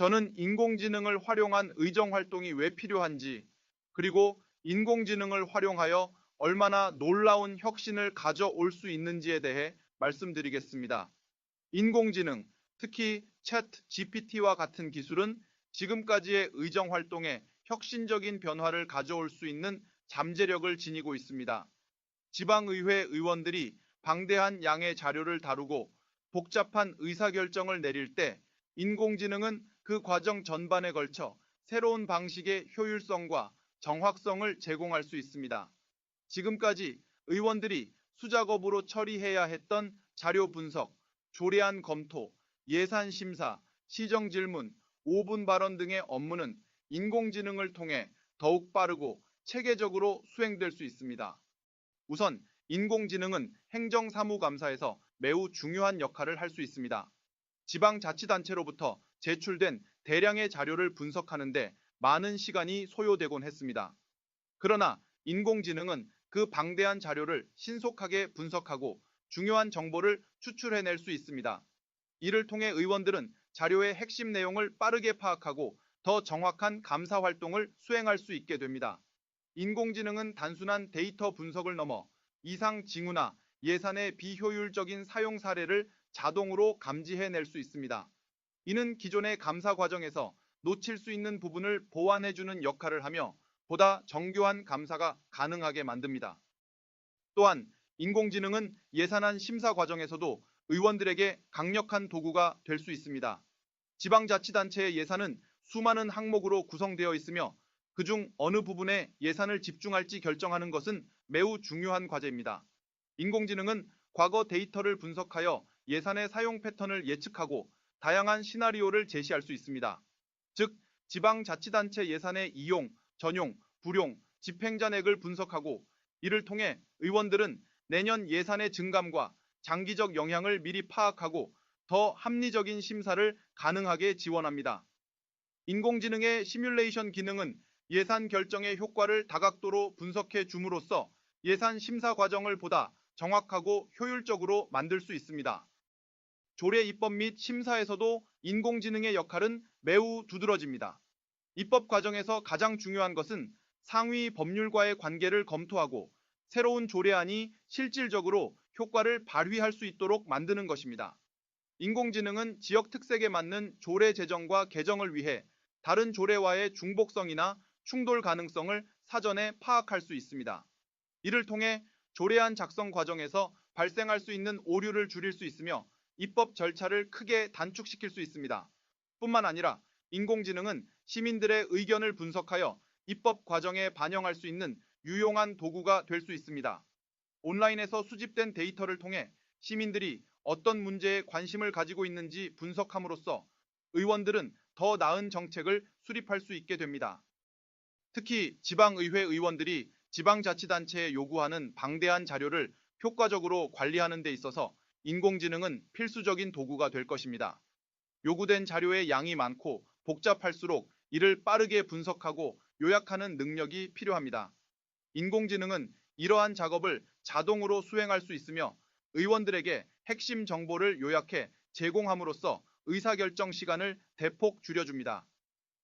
저는 인공지능을 활용한 의정 활동이 왜 필요한지, 그리고 인공지능을 활용하여 얼마나 놀라운 혁신을 가져올 수 있는지에 대해 말씀드리겠습니다. 인공지능, 특히 챗 GPT와 같은 기술은 지금까지의 의정 활동에 혁신적인 변화를 가져올 수 있는 잠재력을 지니고 있습니다. 지방의회 의원들이 방대한 양의 자료를 다루고 복잡한 의사결정을 내릴 때 인공지능은 그 과정 전반에 걸쳐 새로운 방식의 효율성과 정확성을 제공할 수 있습니다. 지금까지 의원들이 수작업으로 처리해야 했던 자료 분석, 조례안 검토, 예산 심사, 시정 질문, 5분 발언 등의 업무는 인공지능을 통해 더욱 빠르고 체계적으로 수행될 수 있습니다. 우선 인공지능은 행정사무감사에서 매우 중요한 역할을 할 수 있습니다. 지방자치단체로부터 제출된 대량의 자료를 분석하는데 많은 시간이 소요되곤 했습니다. 그러나 인공지능은 그 방대한 자료를 신속하게 분석하고 중요한 정보를 추출해낼 수 있습니다. 이를 통해 의원들은 자료의 핵심 내용을 빠르게 파악하고 더 정확한 감사 활동을 수행할 수 있게 됩니다. 인공지능은 단순한 데이터 분석을 넘어 이상 징후나 예산의 비효율적인 사용 사례를 자동으로 감지해낼 수 있습니다. 이는 기존의 감사 과정에서 놓칠 수 있는 부분을 보완해주는 역할을 하며 보다 정교한 감사가 가능하게 만듭니다. 또한 인공지능은 예산안 심사 과정에서도 의원들에게 강력한 도구가 될 수 있습니다. 지방자치단체의 예산은 수많은 항목으로 구성되어 있으며 그중 어느 부분에 예산을 집중할지 결정하는 것은 매우 중요한 과제입니다. 인공지능은 과거 데이터를 분석하여 예산의 사용 패턴을 예측하고 다양한 시나리오를 제시할 수 있습니다. 즉, 지방자치단체 예산의 이용, 전용, 불용, 집행잔액을 분석하고 이를 통해 의원들은 내년 예산의 증감과 장기적 영향을 미리 파악하고 더 합리적인 심사를 가능하게 지원합니다. 인공지능의 시뮬레이션 기능은 예산 결정의 효과를 다각도로 분석해 줌으로써 예산 심사 과정을 보다 정확하고 효율적으로 만들 수 있습니다. 조례 입법 및 심사에서도 인공지능의 역할은 매우 두드러집니다. 입법 과정에서 가장 중요한 것은 상위 법률과의 관계를 검토하고 새로운 조례안이 실질적으로 효과를 발휘할 수 있도록 만드는 것입니다. 인공지능은 지역 특색에 맞는 조례 제정과 개정을 위해 다른 조례와의 중복성이나 충돌 가능성을 사전에 파악할 수 있습니다. 이를 통해 조례안 작성 과정에서 발생할 수 있는 오류를 줄일 수 있으며 입법 절차를 크게 단축시킬 수 있습니다. 뿐만 아니라 인공지능은 시민들의 의견을 분석하여 입법 과정에 반영할 수 있는 유용한 도구가 될 수 있습니다. 온라인에서 수집된 데이터를 통해 시민들이 어떤 문제에 관심을 가지고 있는지 분석함으로써 의원들은 더 나은 정책을 수립할 수 있게 됩니다. 특히 지방의회 의원들이 지방자치단체에 요구하는 방대한 자료를 효과적으로 관리하는 데 있어서 인공지능은 필수적인 도구가 될 것입니다. 요구된 자료의 양이 많고 복잡할수록 이를 빠르게 분석하고 요약하는 능력이 필요합니다. 인공지능은 이러한 작업을 자동으로 수행할 수 있으며 의원들에게 핵심 정보를 요약해 제공함으로써 의사결정 시간을 대폭 줄여줍니다.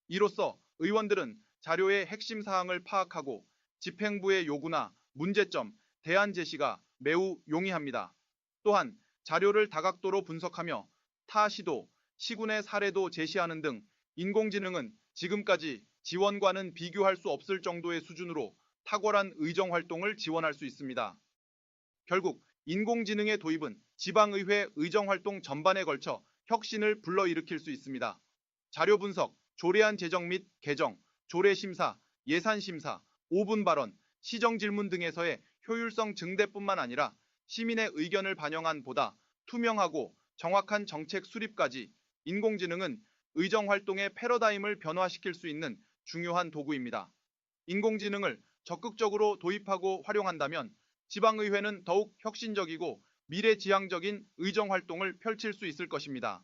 이로써 의원들은 자료의 핵심 사항을 파악하고 집행부의 요구나 문제점, 대안 제시가 매우 용이합니다. 또한 자료를 다각도로 분석하며 타 시도, 시군의 사례도 제시하는 등 인공지능은 지금까지 지원과는 비교할 수 없을 정도의 수준으로 탁월한 의정 활동을 지원할 수 있습니다. 결국 인공지능의 도입은 지방의회 의정 활동 전반에 걸쳐 혁신을 불러일으킬 수 있습니다. 자료 분석, 조례안 제정 및 개정, 조례 심사, 예산 심사, 5분 발언, 시정 질문 등에서의 효율성 증대뿐만 아니라 시민의 의견을 반영한 보다 투명하고 정확한 정책 수립까지 인공지능은 의정 활동의 패러다임을 변화시킬 수 있는 중요한 도구입니다. 인공지능을 적극적으로 도입하고 활용한다면 지방의회는 더욱 혁신적이고 미래지향적인 의정 활동을 펼칠 수 있을 것입니다.